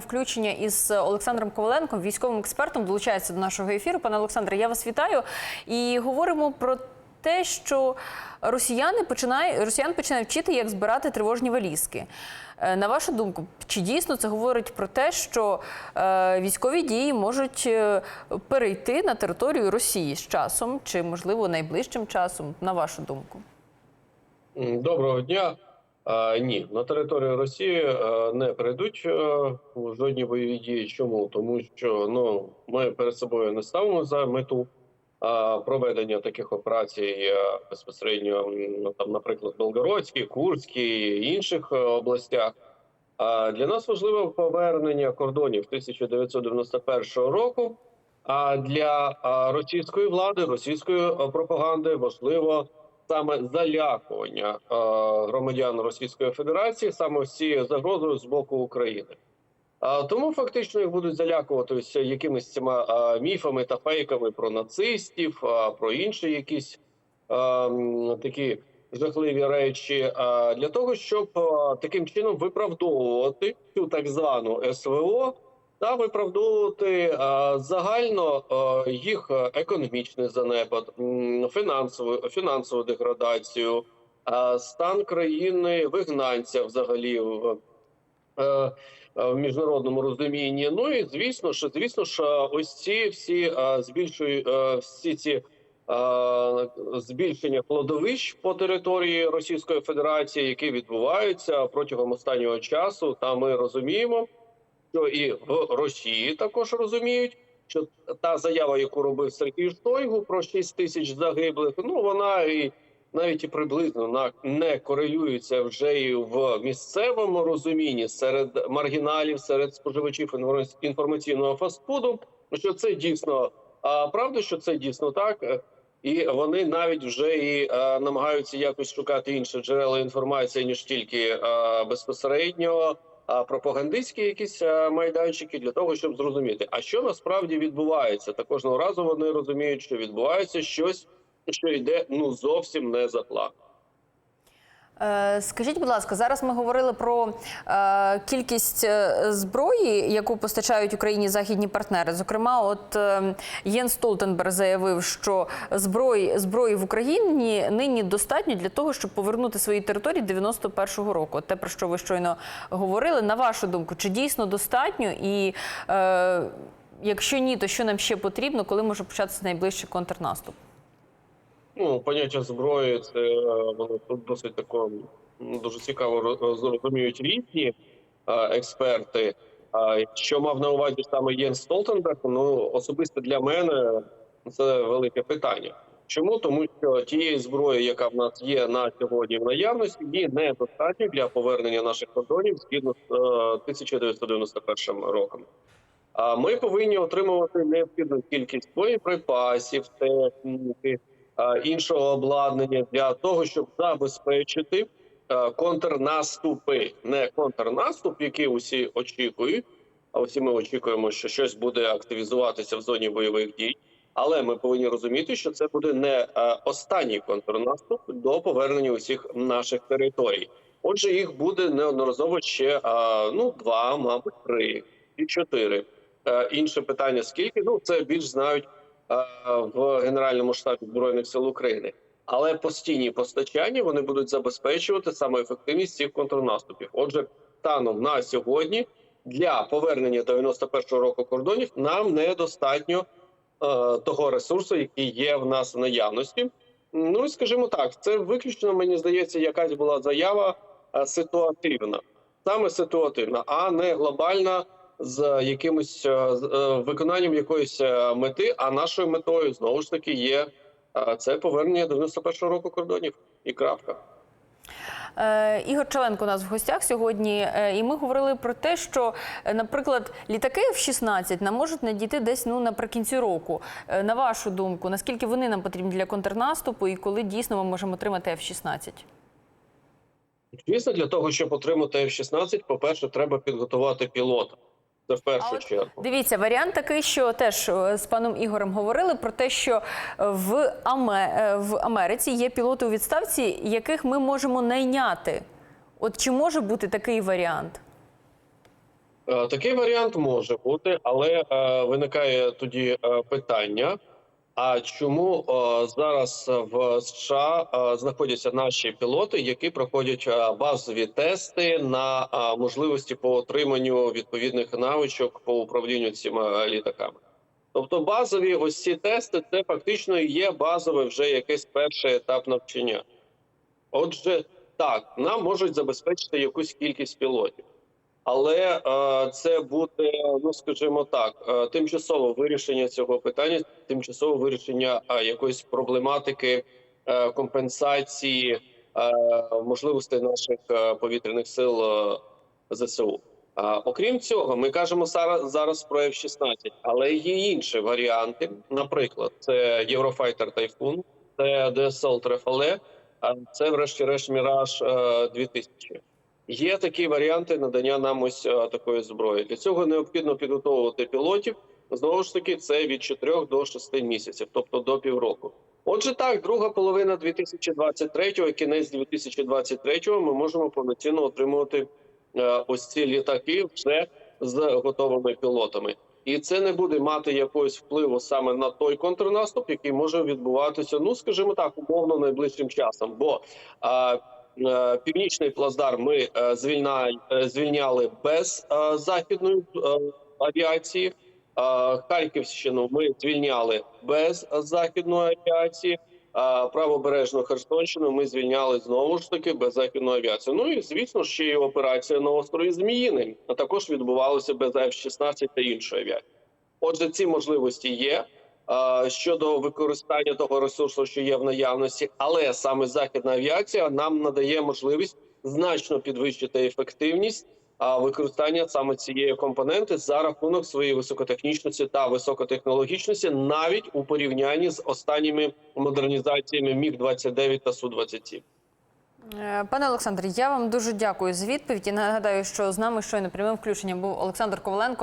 Включення із Олександром Коваленком, військовим експертом, долучається до нашого ефіру. Пане Олександре, я вас вітаю і говоримо про те, що росіяни починають росіян починають вчити, як збирати тривожні валізки. Е, На вашу думку, чи дійсно це говорить про те, що е, військові дії можуть е, перейти на територію Росії з часом, чи можливо найближчим часом? На вашу думку? Доброго дня. Ні, на територію Росії е, не перейдуть е, жодні бойові дії. Чому? Тому що ну ми перед собою не ставимо за мету проведення таких операцій е, безпосередньо, ну, там, наприклад, Белгородській, Курській інших областях. Для нас важливо повернення кордонів 1991 року. А для російської влади, російської пропаганди важливо саме залякування е, громадян Російської Федерації, саме всі загрозою з боку України. Тому фактично їх будуть залякуватися якимись цими е, міфами та фейками про нацистів, е, про інші якісь такі жахливі речі, для того, щоб таким чином виправдовувати цю так звану СВО та виправдовувати загально їх економічний занепад, фінансову фінансову деградацію, стан країни вигнанця взагалі в, е, е, в міжнародному розумінні. Ну і звісно ж, звісно ж, ось ці всі збільшують е, всі ці. Збільшення кладовищ по території Російської Федерації, які відбуваються протягом останнього часу, та ми розуміємо, що і в Росії також розуміють, що та заява, яку робив Сергій Штойгу про 6 тисяч загиблих, ну вона і навіть і приблизно не корелюється вже і в місцевому розумінні серед маргіналів, серед споживачів інформаційного фастфуду. Що це дійсно а, правда, що це дійсно так. І вони навіть вже і е, намагаються якось шукати інші джерела інформації ніж тільки е, безпосередньо а, пропагандистські якісь майданчики для того, щоб зрозуміти, а що насправді відбувається. Та кожного разу вони розуміють, що відбувається щось, що йде ну зовсім не за планом. Е, Скажіть, будь ласка, зараз ми говорили про е, кількість е, зброї, яку постачають Україні західні партнери. Зокрема, от Єн Столтенберг заявив, що зброї зброї в Україні нині достатньо для того, щоб повернути свої території 91-го року. Те, про що ви щойно говорили. На вашу думку, чи дійсно достатньо? І е, якщо ні, то що нам ще потрібно, коли може початися найближчий контрнаступ? Ну, поняття зброї, це е, воно тут досить тако дуже цікаво роз- зрозуміють різні е, експерти. А що мав на увазі саме Єн Столтенберг? Ну особисто для мене це велике питання. Чому? Тому що тієї зброї, яка в нас є на сьогодні в наявності, її недостатньо для повернення наших кордонів згідно з е, 1991 роком. А ми повинні отримувати необхідну кількість боєприпасів, техніки, іншого обладнання для того, щоб забезпечити е, контрнаступи, не контрнаступ, який усі очікують. А усі ми очікуємо, що щось буде активізуватися в зоні бойових дій. Але ми повинні розуміти, що це буде не е, останній контрнаступ до повернення усіх наших територій. Отже, їх буде неодноразово ще е, ну два, мабуть, три і чотири. Е, Інше питання: скільки? Ну це більш знають е, в Генеральному штабі збройних сил України. Але постійні постачання вони будуть забезпечувати саме ефективність цих контрнаступів. Отже, станом на сьогодні для повернення до 91-го року кордонів нам недостатньо е, того ресурсу, який є в нас в наявності. Ну і скажімо так, це виключно мені здається, якась була заява е, ситуативна, саме ситуативна, а не глобальна з якимось е, з, е, виконанням якоїсь е, мети. А нашою метою знову ж таки є це повернення до 91-го року кордонів і крапка. Ігор Челенко у нас в гостях сьогодні, і ми говорили про те, що, наприклад, літаки F-16 нам можуть надійти десь ну наприкінці року. На вашу думку, наскільки вони нам потрібні для контрнаступу, і коли дійсно ми можемо отримати F-16? Звісно, для того, щоб отримати F-16, по-перше, треба підготувати пілота. Це в першу Але, чергу. Дивіться, варіант такий, що теж е, з паном Ігорем говорили про те, що е, в, Аме... е, в Америці є пілоти у відставці, яких ми можемо найняти. От чи може бути такий варіант? Такий варіант може бути, але е, виникає тоді е, питання: а чому е, зараз в США е, знаходяться наші пілоти, які проходять е, базові тести на можливості по отриманню відповідних навичок по управлінню цими літаками? Тобто, базові ось ці тести це фактично є базовий вже якийсь перший етап навчання. Отже, так, нам можуть забезпечити якусь кількість пілотів. Але е, це буде, ну скажімо так, е, тимчасове вирішення цього питання, тимчасове вирішення е, якоїсь проблематики компенсації можливостей наших повітряних сил ЗСУ. Окрім цього, ми кажемо зараз, зараз про F-16, але є інші варіанти. Наприклад, це Eurofighter Typhoon, це Rafale, а це, врешті-решт, е, 2000. Є такі варіанти надання нам ось е, такої зброї. Для цього необхідно підготовувати пілотів. Знову ж таки, це від 4 до 6 місяців, тобто до півроку. Отже, так, друга половина 2023-го, кінець 2023-го ми можемо повноцінно отримувати е, ось ці літаки вже з готовими пілотами. І це не буде мати якогось впливу саме на той контрнаступ, який може відбуватися, ну скажімо так, умовно найближчим часом. Бо а, е, північний плацдарм ми е, е, звільняли без е, західної е, авіації. Е, Харківщину ми звільняли без західної авіації. Правобережну Херсонщину ми звільняли знову ж таки без західної авіації. Ну і звісно, ще й операція на острові Зміїний також відбувалася без F-16 та іншої авіації. Отже, ці можливості є щодо використання того ресурсу, що є в наявності, але саме західна авіація нам надає можливість значно підвищити ефективність використання саме цієї компоненти за рахунок своєї високотехнічності та високотехнологічності, навіть у порівнянні з останніми модернізаціями Міг 29 та Су 27 Е, Пане Олександре, я вам дуже дякую за відповідь. І нагадаю, що з нами щойно прямим включенням був Олександр Коваленко,